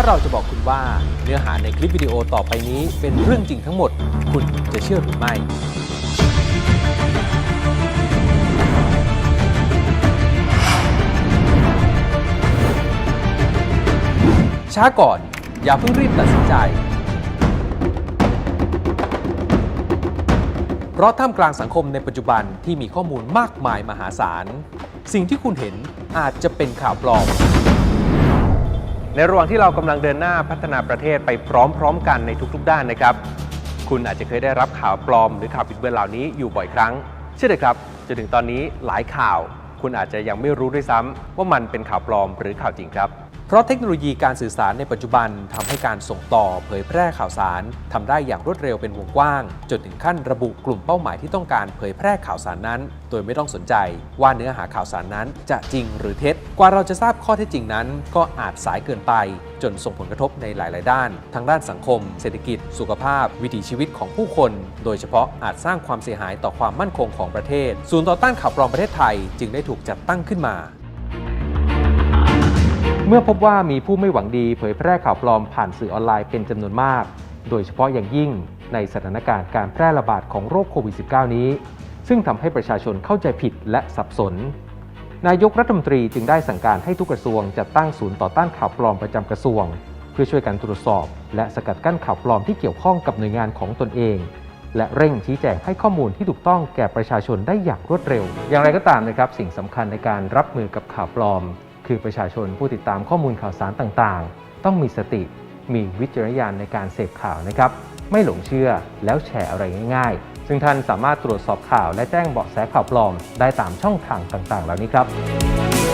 าเราจะบอกคุณว่าเนื้อหาในคลิปวิดีโอต่อไปนี้เป็นเรื่องจริงทั้งหมด คุณจะเชื่อหรือไม่ ช้าก่อน อย่าเพิ่งรีบตัดสินใจ เพราะท่ามกลางสังคมในปัจจุบันที่มีข้อมูลมากมายมหาศาล สิ่งที่คุณเห็นอาจจะเป็นข่าวปลอม ในระหว่างที่เรากำลังเดินหน้าพัฒนาประเทศไปพร้อม ๆ กันในทุกๆ ด้านนะครับ คุณอาจจะเคยได้รับข่าวปลอมหรือข่าวบิดเบือนเหล่านี้อยู่บ่อยครั้ง เชื่อเลยครับจนถึงตอนนี้หลายข่าว คุณอาจจะยังไม่รู้ด้วยซ้ำว่ามันเป็นข่าวปลอมหรือข่าวจริงครับ เพราะเทคโนโลยีการสื่อสารในปัจจุบันทำให้การส่งต่อเผยแพร่ข่าวสารทำได้อย่างรวดเร็วเป็นวงกว้าง จนถึงขั้นระบุกลุ่มเป้าหมายที่ต้องการเผยแพร่ข่าวสารนั้น โดยไม่ต้องสนใจว่าเนื้อหาข่าวสารนั้นจะจริงหรือเท็จ กว่าเราจะทราบข้อเท็จจริงนั้น ก็อาจสายเกินไป จนส่งผลกระทบในหลาย ๆ ด้าน ทั้งด้านสังคม เศรษฐกิจ สุขภาพ วิถีชีวิตของผู้คน โดยเฉพาะอาจสร้างความเสียหายต่อความมั่นคงของประเทศ ศูนย์ต่อต้านข่าวปลอมประเทศไทย จึงได้ถูกจัดตั้งขึ้นมา เมื่อพบว่ามีผู้ไม่หวังดีเผยแพร่ข่าวปลอมผ่านสื่อออนไลน์เป็นจำนวนมาก โดยเฉพาะอย่างยิ่งในสถานการณ์การแพร่ระบาดของโรคโควิด -19 นี้ ซึ่งทำให้ประชาชนเข้าใจผิดและสับสน นายกรัฐมนตรีจึงได้สั่งการให้ทุกกระทรวงจัดตั้งศูนย์ต่อต้านข่าวปลอมประจำกระทรวง เพื่อช่วยกันตรวจสอบ และสกัดกั้นข่าวปลอมที่เกี่ยวข้องกับหน่วยงานของตนเองและเร่งชี้แจงให้ข้อมูลที่ถูกต้องแก่ประชาชนได้อย่างรวดเร็ว อย่างไรก็ตามนะครับ สิ่งสำคัญในการรับมือกับข่าวปลอม คือประชาชนผู้ติดตามข้อมูลข่าวสารต่างๆ ต้องมีสติ มีวิจารณญาณในการเสพข่าวนะครับ ไม่หลงเชื่อแล้วแชร์อะไรง่ายๆ ซึ่งท่านสามารถตรวจสอบข่าวและแจ้งเบาะแสข่าวปลอม ได้ตามช่องทางต่างๆ เหล่านี้ครับ